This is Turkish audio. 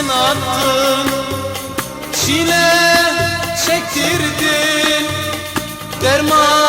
sen attın Çile çektirdin. Derman